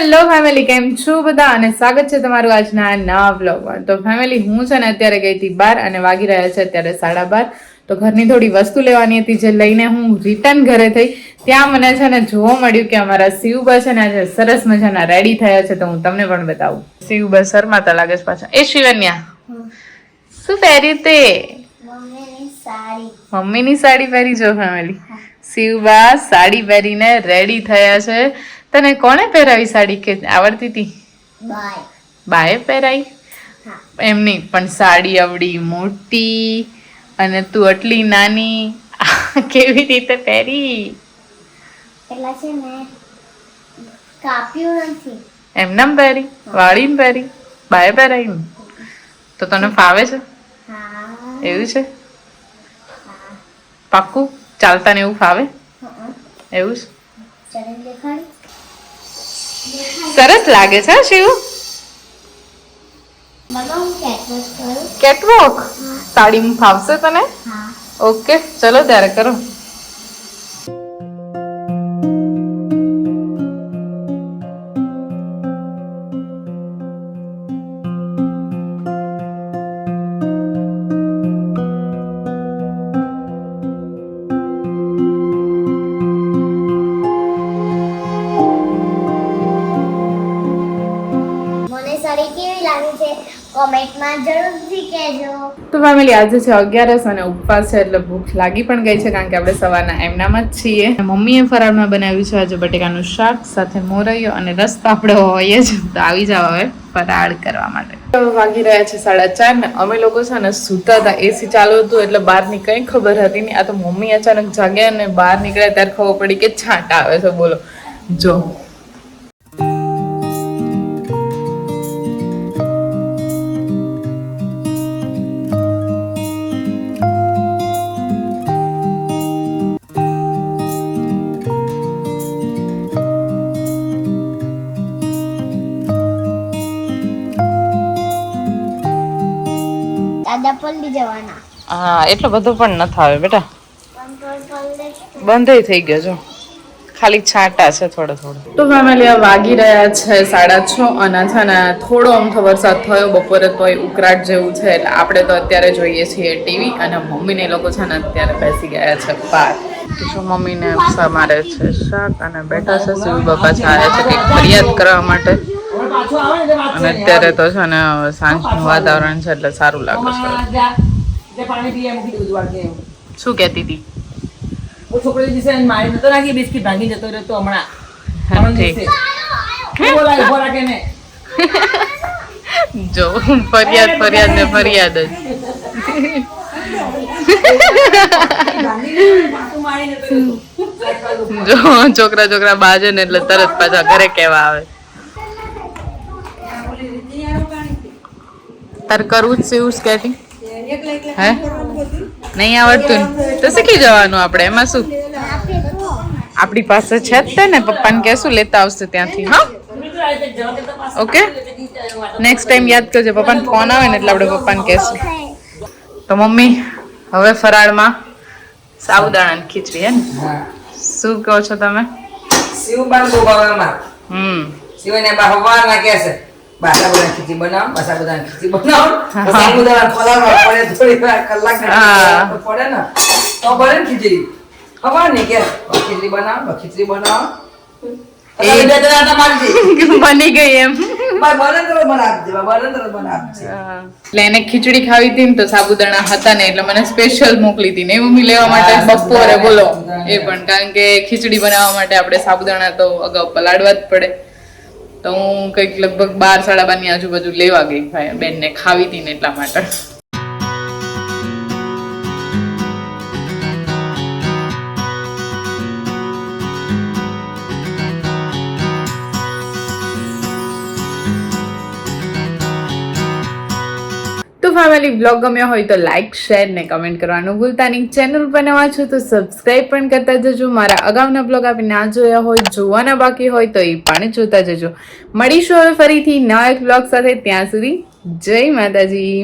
Hello family કેમ છો બધા? અને સ્વાગત છે તમારું આજના નવા બ્લોગમાં તો ફેમિલી હું છે ને અત્યારે ગઈ હતી બાર અને વાગી રહ્યા છે અત્યારે સાડા બાર. તો ઘરની થોડી વસ્તુ લેવાની હતી જે લઈને હું રિટર્ન ઘરે થઈ. ત્યાં મને છે ને જોવા મળ્યું કે અમારા શિવબા છે ને આજે સરસ મજાના રેડી થયા છે. તો હું તમને પણ બતાવું. શિવબા શરમાતા લાગે છે પાછા. એ શિવન્યા, શું પહેરી તે? મમ્મીની સાડી પહેરી જો ફેમિલી શિવબા સાડી પહેરીને રેડી થયા છે. તને કોણે પહેરાવી સાડી કે આવડતી હતી? બાય બાએ પહેરાવી એમની પણ સાડી આવડી મોટી અને તું આટલી નાની. કેવી રીતે પહેરી? પેલા છે ને કાપ્યું નથી. એમનામ પહેરી? વાળીને પહેરી? બાએ પહેરાઈ તો તને ફાવે છે? એવું છે? પાક્કું? ચાલતા ને એવું ફાવે? એવું છે? સરસ લાગે છે હા, શિવ? કેટવોક સાડીમાં ફાવશે તને? ઓકે ચલો ત્યારે કરો. મને કેવી લાગી છે? કોમેન્ટમાં જરૂરથી કહેજો. તો ફેમિલી આજે છે અગિયારસ અને ઉપવાસ છે, એટલે ભૂખ લાગી પણ ગઈ છે, કારણ કે આપણે સવારના એમનામાં જ છીએ. મમ્મીએ ફરાળમાં બનાવ્યું છે, આજે બટેકાનું શાક, સાથે મોરૈયો અને રસ તો આપણે હોય જ. તો આવી જાવ હવે ફરાળ કરવા માટે. વાગી રહ્યા છે સાડા ચાર ને અમે લોકો છે ને સૂતા હતા એસી ચાલુ હતું, એટલે બહારની કંઈ ખબર હતી નહીં. આ તો મમ્મી અચાનક જાગ્યા અને બહાર નીકળ્યા, ત્યારે ખબર પડી કે છાંટ આવે છે, બોલો. જો. દાદા પલ્લી જવાના. હા એટલો બધો પણ ન આવે બેટા. બંધ થઈ ગયો છો ખાલી છાંટા છે થોડો થોડો. તો ફેમિલી વાગી રહ્યા છે સાડા છ અને છે ને થોડો અમથો વરસાદ થયો બપોરે તો એ ઉકળાટ જેવું છે એટલે આપણે તો અત્યારે જોઈએ છીએ ટીવી અને મમ્મીને એ લોકો છે ને અત્યારે બેસી ગયા છે બહાર. તો જો મમ્મીને મારે છે શાક અને બેઠા છે શિવ બાપા છે છે કંઈક ફરિયાદ કરવા માટે. અને અત્યારે તો છે ને સાંજનું વાતાવરણ છે એટલે સારું લાગે છે. શું કહેતી હતી? દિવસે મારી નતો બિસ્કિટ ભાંગી જતો રહ્યો તો હમણાં. જો ફરિયાદ ફરિયાદ ને ફરિયાદ. જો. છોકરા છોકરા બાજે ને એટલે તરત પાછા ઘરે કેવા આવે. તાર કરવું જ છે એવું સ્કેટિંગ હે? નહીં આવડતું ને? તો શીખી જવાનું આપણે એમાં શું? આપણી પાસે છે જ તે ને પપ્પાને કહેશું લેતા આવશે ત્યાંથી હા? ઓકે નેક્સ્ટ ટાઈમ યાદ કરજો પપ્પાને ફોન આવે ને એટલે આપણે પપ્પાને કહેશું. તો મમ્મી હવે ફરાળમાં સાબુદાણાની ખીચડી હે ને? શું કહો છો તમે? શિવબાન બહુ ભાવે હમ. શિવને બા હવારના કહે છે, બા સાબુદાણાની ખીચડી બનાવો, બા સાબુદાણાની ખીચડી બનાવો. તો સાબુદાણા ફોલાવવા પડે થોડી વાર, કલાક પડે ને. તો બને ને ખીચડી. ખબર કહે, કે ખીચડી બનાવ ખીચડી બનાવો. બની ગઈ એમ. એટલે એને ખીચડી ખાવી હતી ને તો સાબુદાણા હતા ને એટલે મને સ્પેશિયલ મોકલી હતી ને મમ્મી લેવા માટે બપોરે બોલો એ પણ કારણ કે ખીચડી બનાવવા માટે આપણે સાબુદાણા તો અગાઉ પલાળવા જ પડે તો હું કંઈક લગભગ બાર, સાડા બારની આજુબાજુ લેવા ગઈ ભાઈ બેનને ખાવી હતી ને એટલા માટે. ફેમિલી બ્લોગ ગમ્યો હોય તો લાઇક શેર ને કમેન્ટ કરવાનું ભૂલતા નહીં. ચેનલ પર નવા છો તો સબસ્ક્રાઇબ પણ કરતા જજો. મારા અગાઉના બ્લોગ આપણે ના જોયા હોય, જોવાના બાકી હોય તો એ પણ જોતા જજો. મળીશું હવે ફરીથી નવા એક બ્લોગ સાથે. ત્યાં સુધી જય માતાજી.